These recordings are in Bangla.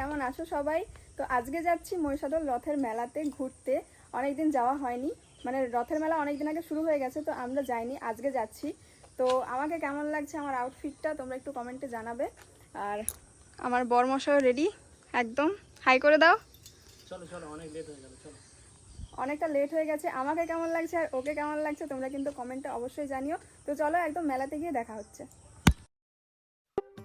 কেমন আছো সবাই? তো আজকে যাচ্ছি মহিষাদল রথের মেলাতে ঘুরতে। অনেকদিন যাওয়া হয়নি। মানে রথের মেলা অনেকদিন আগে শুরু হয়ে গেছে তো আমরা যাইনি আজকে যাচ্ছি। তো আমাকে কেমন লাগছে আমার আউটফিটটা তোমরা একটু কমেন্টে জানাবে। আর আমার বরমশাও রেডি একদম। হাই করে দাও। চলো চলো অনেক লেট হয়ে গেল চলো। অনেকটা লেট হয়ে গেছে। আমাকে কেমন লাগছে আর ওকে কেমন লাগছে তোমরা কিন্তু কমেন্টে অবশ্যই জানিও। তো চলো একদম মেলাতে গিয়ে দেখা হচ্ছে।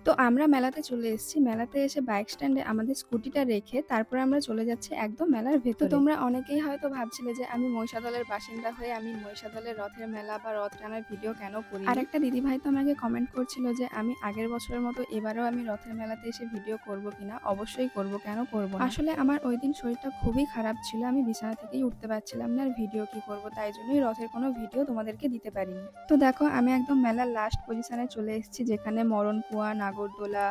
তো আমরা মেলাতে চলে এসেছি। মেলাতে এসে বাইক স্ট্যান্ডে আমাদের স্কুটিটা রেখে তারপরে আমরা চলে যাচ্ছি একদম মেলার ভেতর। তোমরা অনেকেই হয়তো ভাবছিলে যে আমি মহিষাদলের বাসিন্দা হয়ে আমি মহিষাদলের রথের মেলা বা রথ টানার ভিডিও কেন করি আর একটা দিদি ভাই তো আমাকে কমেন্ট করছিল যে আমি আগের বছরের মতো এবারও আমি রথের মেলাতে এসে ভিডিও করব কিনা? অবশ্যই করব কেন করব আসলে আমার ওই দিন শরীরটা খুবই খারাপ ছিল। আমি বিছানা থেকেই উঠতে পারছিলাম না আর ভিডিও কি করব? তাই জন্যই রথের কোনো ভিডিও তোমাদেরকে দিতে পারিনি। তো দেখো আমি একদম মেলার লাস্ট পজিশনে চলে এসেছি যেখানে মরণ কুয়া নাগরদোলা,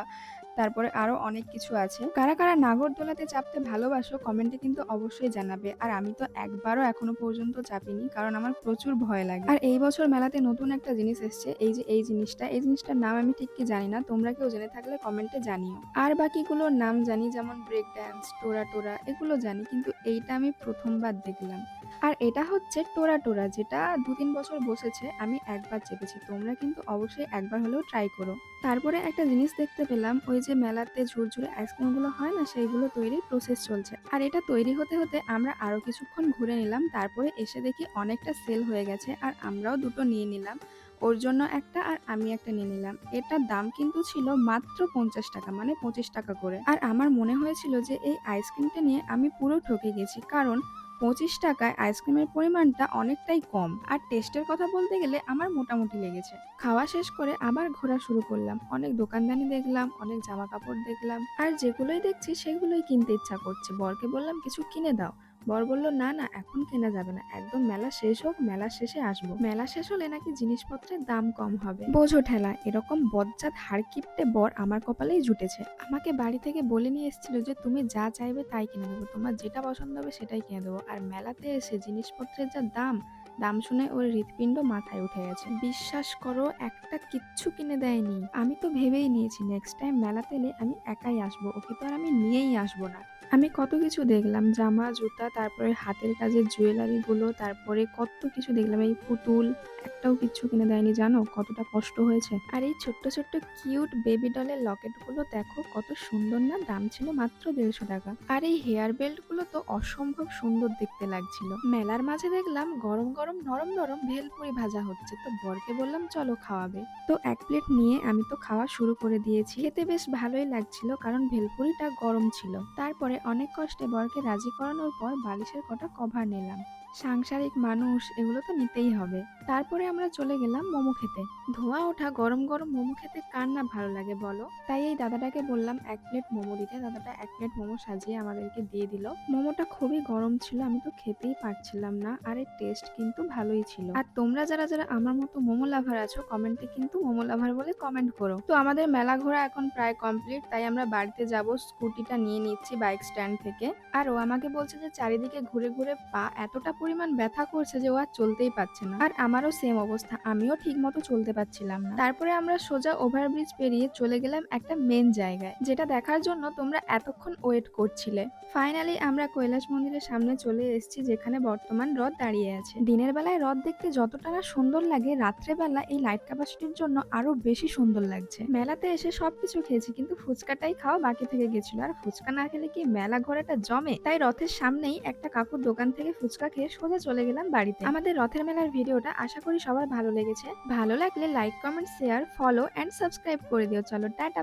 তারপরে আরও অনেক কিছু আছে। কারা কারা নাগরদোলাতে চাপতে ভালোবাসো কমেন্টে কিন্তু অবশ্যই জানাবে। আর আমি তো একবারও এখনও পর্যন্ত চাপিনি, কারণ আমার প্রচুর ভয় লাগে। আর এই বছর মেলাতে নতুন একটা জিনিস এসেছে, এই যে এই জিনিসটা। এই জিনিসটার নাম আমি ঠিক কি জানি না, তোমরা কেউ জেনে থাকলে কমেন্টে জানিও। আর বাকিগুলোর নাম জানি, যেমন ব্রেক ড্যান্স টোরা টোরা, এগুলো জানি, কিন্তু এইটা আমি প্রথমবার দেখলাম। আর এটা হচ্ছে টোরা টোরা, যেটা দু তিন বছর বসেছে, আমি একবার চেপেছি। তোমরা কিন্তু অবশ্যই একবার হলেও ট্রাই করো। তারপরে একটা জিনিস দেখতে পেলাম, ওই যে মেলাতে ঝুরঝুরে আইসক্রিমগুলো হয় না, সেইগুলো তৈরির প্রসেস চলছে। আর এটা তৈরি হতে হতে আমরা আরও কিছুক্ষণ ঘুরে নিলাম, তারপরে এসে দেখি অনেকটা সেল হয়ে গেছে, আর আমরাও দুটো নিয়ে নিলাম। ওর জন্য একটা আর আমি একটা নিয়ে নিলাম। এটার দাম কিন্তু ছিল মাত্র পঞ্চাশ টাকা মানে পঁচিশ টাকা করে। আর আমার মনে হয়েছিল যে এই আইসক্রিমটা নিয়ে আমি পুরো ঠকে গেছি, কারণ পঁচিশ টাকায় আইসক্রিমের পরিমাণটা অনেকটাই কম। আর টেস্টের কথা বলতে গেলে আমার মোটামুটি লেগেছে। খাওয়া শেষ করে আবার ঘোরা শুরু করলাম। অনেক দোকানদানি দেখলাম, অনেক জামা কাপড় দেখলাম। আর যেগুলোই দেখছি সেগুলোই কিনতে ইচ্ছা করছে। বরকে বললাম, কিছু কিনে দাও। বর বলল, না না, এখন কেনা যাবে না। একদম মেলা শেষ হোক, মেলা শেষে আসব। মেলা শেষ হলে নাকি জিনিসপত্রের দাম কম হবে। বোঝো ঠেলা, এরকম বজ্জাত হাড়কিপটে বর আমার কপালেই জুটেছে। আমাকে বাড়ি থেকে বলে নিয়ে এসেছিল যে, তুমি যা চাইবে তাই কিনে দেবো। তোমার যেটা পছন্দ হবে সেটাই কিনে দেবো। আর মেলাতে এসে জিনিসপত্রের যা দাম দাম শুনে ওর হৃৎপিণ্ড মাথায় উঠে গেছে। বিশ্বাস করো, একটা কিচ্ছু কিনে দেয়নি। আমি তো ভেবেই নিয়েছি নেক্সট টাইম মেলাতে এলে আমি একাই আসব। ওকে তো আর আমি নিয়েই আসব না। আমি কত কিছু দেখলাম, জামা, জুতা, তারপরে হাতের কাজের জুয়েলারি গুলো, তারপরে কত কিছু দেখলাম, এই পুতুল, একটাও কিছু কিনে দেয়নি, জানো? কতটা কষ্ট হয়েছে। আর এই ছোট্ট ছোট্ট কিউট বেবি ডলের লকেটগুলো দেখো, কত সুন্দর না? দাম ছিল মাত্র দেড়শো টাকা। আর এই হেয়ার বেল্টগুলো তো অসম্ভব সুন্দর দেখতে লাগছিল। মেলার মাঝে দেখলাম গরম গরম, নরম নরম ভেলপুরি ভাজা হচ্ছে। তো বরকে বললাম, চলো খাওয়াবে। তো এক প্লেট নিয়ে আমি তো খাওয়া শুরু করে দিয়েছি। খেতে বেশ ভালোই লাগছিল, কারণ ভেলপুরিটা গরম ছিল। তারপরে অনেক কষ্টে বরকে রাজি করানোর পর বালিশের কটা কভার নিলাম। সাংসারিক মানুষ, এগুলো তো নিতেই হবে। তারপরে আমরা চলে গেলাম মোমো খেতে। ধোয়া ওঠা গরম গরম মোমো খেতে কার না ভালো লাগে বলো? তাই এই দাদাটাকে বললাম, এক প্লেট মোমো দিতে। দাদাটা এক প্লেট মোমো সাজিয়ে আমাদেরকে দিয়ে দিল। মোমোটা খুবই গরম ছিল, আমি তো খেতেই পারছিলাম না। আর এর টেস্ট কিন্তু ভালোই ছিল। আর তোমরা যারা যারা আমার মতো মোমো লাভার আছো কমেন্টে কিন্তু মোমো লাভার বলে কমেন্ট করো। তো আমাদের মেলা ঘোরা এখন প্রায় কমপ্লিট তাই আমরা বাড়িতে যাব স্কুটিটা নিয়ে নিচ্ছি বাইক স্ট্যান্ড থেকে। আর ও আমাকে বলছে যে, চারিদিকে ঘুরে ঘুরে পা এতটা পরিমাণ ব্যথা করছে যে ও আর চলতেই পারছে না। আর আমারও সেম অবস্থা, আমিও ঠিক মতো চলতে পারছিলাম না। তারপরে আমরা সোজা ওভারব্রিজ পেরিয়ে চলে গেলাম একটা মেন জায়গায়, যেটা দেখার জন্য তোমরা এতক্ষণ ওয়েট করছিলে। ফাইনালি আমরা কৈলাস মন্দিরের সামনে চলে এসেছি, যেখানে বর্তমান রথ দাঁড়িয়ে আছে। দিনের বেলায় রথ দেখতে যতটা না সুন্দর লাগে, রাত্রেবেলা এই লাইট ক্যাপাসিটির জন্য আরও বেশি সুন্দর লাগছে। মেলাতে এসে সবকিছু খেয়েছি, কিন্তু ফুচকাটাই খাওয়া বাকি থেকে গেছিল। আর ফুচকা না খেলে কি মেলা ঘোরাটা জমে? তাই রথের সামনেই একটা কাকুর দোকান থেকে ফুচকা খেয়ে সোজা চলে গেলাম বাড়িতে। আমাদের রথের মেলার ভিডিওটা আশা করি সবার ভালো লেগেছে। ভালো লাগলে like comment share follow and subscribe করে দিও। চলো, টাটা।